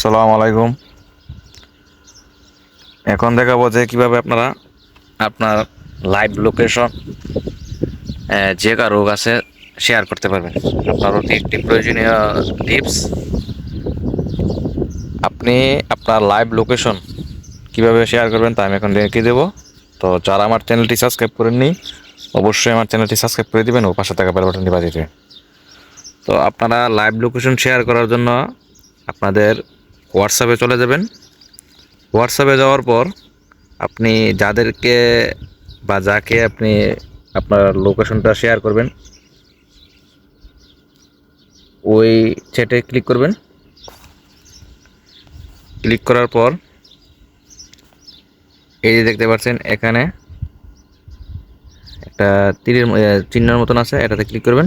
সালাম আলাইকুম। এখন দেখাবো যে কীভাবে আপনারা আপনার লাইভ লোকেশন যে কারও কাছে শেয়ার করতে পারবেন। আপনার অতি প্রয়োজনীয় টিপস আপনি আপনার লাইভ লোকেশন কীভাবে শেয়ার করবেন তা আমি এখন দেখিয়ে দেবো। তো যারা আমার চ্যানেলটি সাবস্ক্রাইব করেননি, অবশ্যই আমার চ্যানেলটি সাবস্ক্রাইব করে দিবেন ও পাশে থাকা বেল বাটনটি বাজিয়ে দেবেন। তো আপনারা লাইভ লোকেশন শেয়ার করার জন্য আপনাদের হোয়াটসঅ্যাপে চলে যাবেন। হোয়াটসঅ্যাপে যাওয়ার পর আপনি যাদেরকে বা যাকে আপনি আপনার লোকেশনটা শেয়ার করবেন, ওই চ্যাটে ক্লিক করবেন। ক্লিক করার পর এই যে দেখতে পাচ্ছেন, এখানে একটা তীরের চিহ্নের মতন আছে, এটাতে ক্লিক করবেন।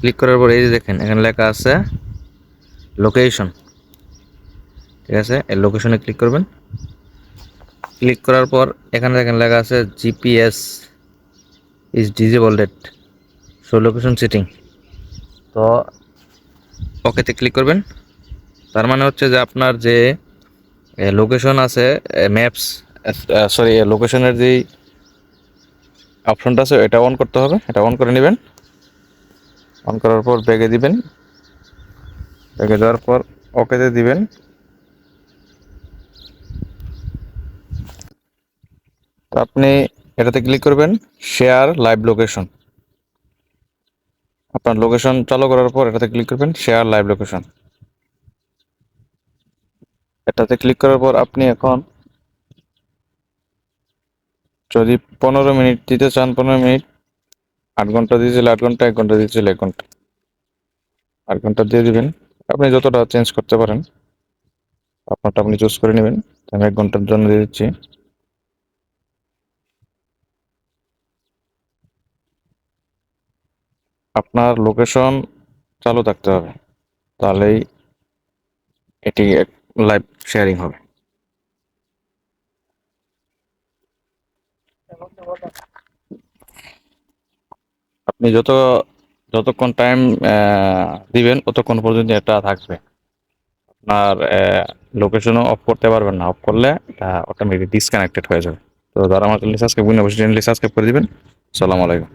ক্লিক করার পর এই যে দেখেন, এখানে লেখা আছে লোকেশন ঠিক আছে? এই লোকেশনে ক্লিক করবেন। ক্লিক করার পর এখানে দেখেন লেখা আছে GPS is disabled show location setting তো ওকেতে ক্লিক করবেন। তার মানে হচ্ছে যে আপনার যে লোকেশন আছে ম্যাপস সরি লোকেশনের যেই অপশনটা আছে, এটা অন করতে হবে। এটা অন করে নেবেন। অন করার পর ব্যাগে দিবেন। ব্যাগে দেওয়ার পর ওকেতে দিবেন। তো আপনি এটাতে ক্লিক করবেন শেয়ার লাইভ লোকেশন আপনার লোকেশন চালু করার পর এটাতে ক্লিক করবেন শেয়ার লাইভ লোকেশন এটাতে ক্লিক করার পর আপনি এখন যদি পনেরো মিনিট দিতে চান, পনেরো মিনিট, আট ঘণ্টা দিয়েছিল আট ঘণ্টা, এক ঘণ্টা দিয়েছিল এক ঘণ্টা। আট ঘণ্টা দিয়ে দিবেন। আপনি যতটা চেঞ্জ করতে পারেন, আপনারটা আপনি চুজ করে নেবেন। আমি এক ঘণ্টার জন্য দিয়ে দিচ্ছি। আপনার লোকেশন চালু থাকতে হবে। তাহলেই এটি লাইভ শেয়ারিং হবে। আপনি যত, যতক্ষণ টাইম দিবেন, ততক্ষণ পর্যন্ত এটা থাকবে। আপনার লোকেশনও অফ করতে পারবেন না। অফ করলে এটা অটোমেটিক ডিসকানেক্টেড হয়ে যাবে। তো যারা আমার চ্যানেল সাবস্ক্রাইব করেন অবশ্যই চ্যানেলটি করে দিবেন। সালাম আলাইকুম।